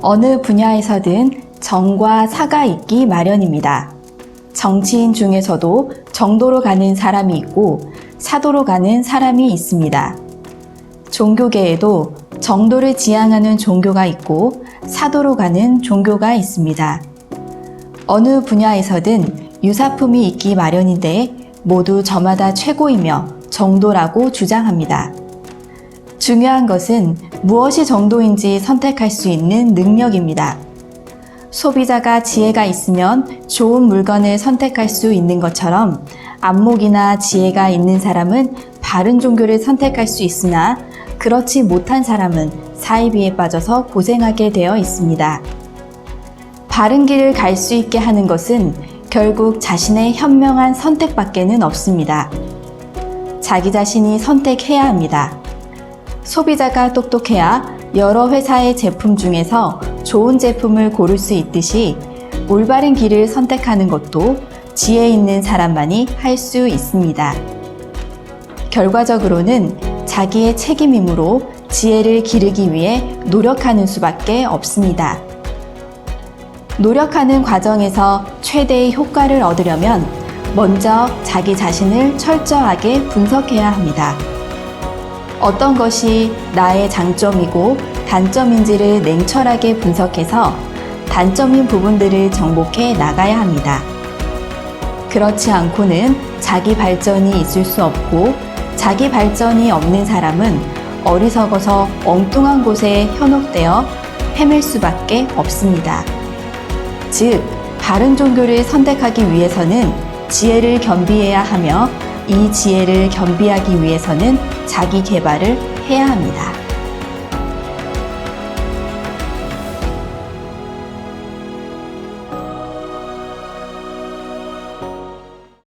어느 분야에서든 정과 사가 있기 마련입니다. 정치인 중에서도 정도로 가는 사람이 있고 사도로 가는 사람이 있습니다. 종교계에도 정도를 지향하는 종교가 있고 사도로 가는 종교가 있습니다. 어느 분야에서든 유사품이 있기 마련인데 모두 저마다 최고이며 정도라고 주장합니다. 중요한 것은 무엇이 정도인지 선택할 수 있는 능력입니다. 소비자가 지혜가 있으면 좋은 물건을 선택할 수 있는 것처럼 안목이나 지혜가 있는 사람은 바른 종교를 선택할 수 있으나 그렇지 못한 사람은 사이비에 빠져서 고생하게 되어 있습니다. 바른 길을 갈 수 있게 하는 것은 결국 자신의 현명한 선택밖에는 없습니다. 자기 자신이 선택해야 합니다. 소비자가 똑똑해야 여러 회사의 제품 중에서 좋은 제품을 고를 수 있듯이 올바른 길을 선택하는 것도 지혜 있는 사람만이 할 수 있습니다. 결과적으로는 자기의 책임이므로 지혜를 기르기 위해 노력하는 수밖에 없습니다. 노력하는 과정에서 최대의 효과를 얻으려면 먼저 자기 자신을 철저하게 분석해야 합니다. 어떤 것이 나의 장점이고 단점인지를 냉철하게 분석해서 단점인 부분들을 정복해 나가야 합니다. 그렇지 않고는 자기 발전이 있을 수 없고 자기 발전이 없는 사람은 어리석어서 엉뚱한 곳에 현혹되어 헤맬 수밖에 없습니다. 즉, 바른 종교를 선택하기 위해서는 지혜를 겸비해야 하며 이 지혜를 겸비하기 위해서는 자기 개발을 해야 합니다.